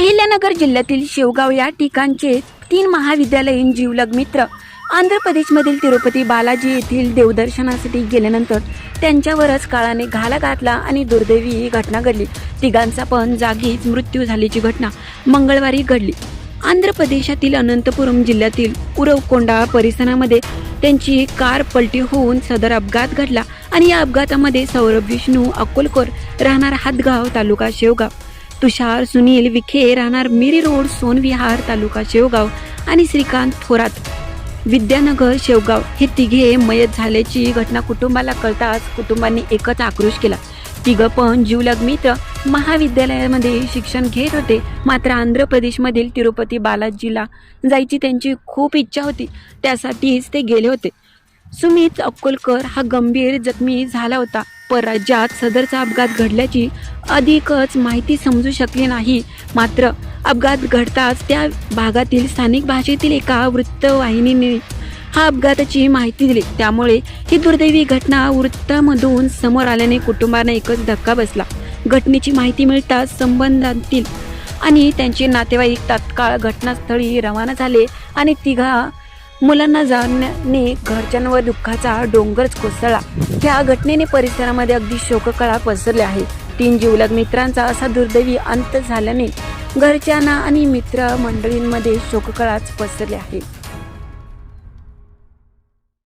अहिल्यानगर जिल्ह्यातील शेवगाव या ठिकाणचे तीन महाविद्यालयीन जीवलग मित्र आंध्र प्रदेशमधील तिरुपती बालाजी येथील देवदर्शनासाठी गेल्यानंतर त्यांच्यावरच काळाने घाला घातला आणि दुर्दैवी ही घटना घडली. तिघांचा पण जागीच मृत्यू झाल्याची घटना मंगळवारी घडली. आंध्र प्रदेशातील अनंतपुरम जिल्ह्यातील उरवकोंडा परिसरामध्ये त्यांची कार पलटी होऊन सदर अपघात घडला आणि या अपघातामध्ये सौरभ विष्णू अकोलकोर राहणार हातगाव तालुका शेवगाव. तुषार सुनील विखे राहणार मिरी रोड सोनविहार तालुका शेवगाव आणि श्रीकांत थोरात. विद्यानगर शेवगाव हे तिघे मयत झाल्याची घटना कुटुंबाला कळताच कुटुंबांनी एकच आक्रोश केला. तिघं पण जीवलग मित्र महाविद्यालयामध्ये शिक्षण घेत होते. मात्र आंध्र प्रदेशमधील तिरुपती बालाजीला जायची त्यांची खूप इच्छा होती. त्यासाठीच ते गेले होते. सुमित अक्कोलकर हा गंभीर जखमी झाला होता. परराज्यात सदरचा अपघात घडल्याची अधिकच माहिती समजू शकली नाही. मात्र अपघात घडताच त्या भागातील स्थानिक भाषेतील एका वृत्तवाहिनीने हा अपघाताची माहिती दिली. त्यामुळे ही दुर्दैवी घटना वृत्तामधून समोर आल्याने कुटुंबांना एकच धक्का बसला. घटनेची माहिती मिळताच संबंधातील आणि त्यांचे नातेवाईक तात्काळ घटनास्थळी रवाना झाले आणि तिघा मुलांना जाण्याने घरच्यांवर दुःखाचा डोंगरच कोसळला. या घटनेने परिसरामध्ये अगदी शोककळा पसरली आहे. तीन जीवलग मित्रांचा असा दुर्दैवी अंत झाल्याने घरच्यांना आणि मित्र मंडळींमध्ये शोककळाच पसरली आहे.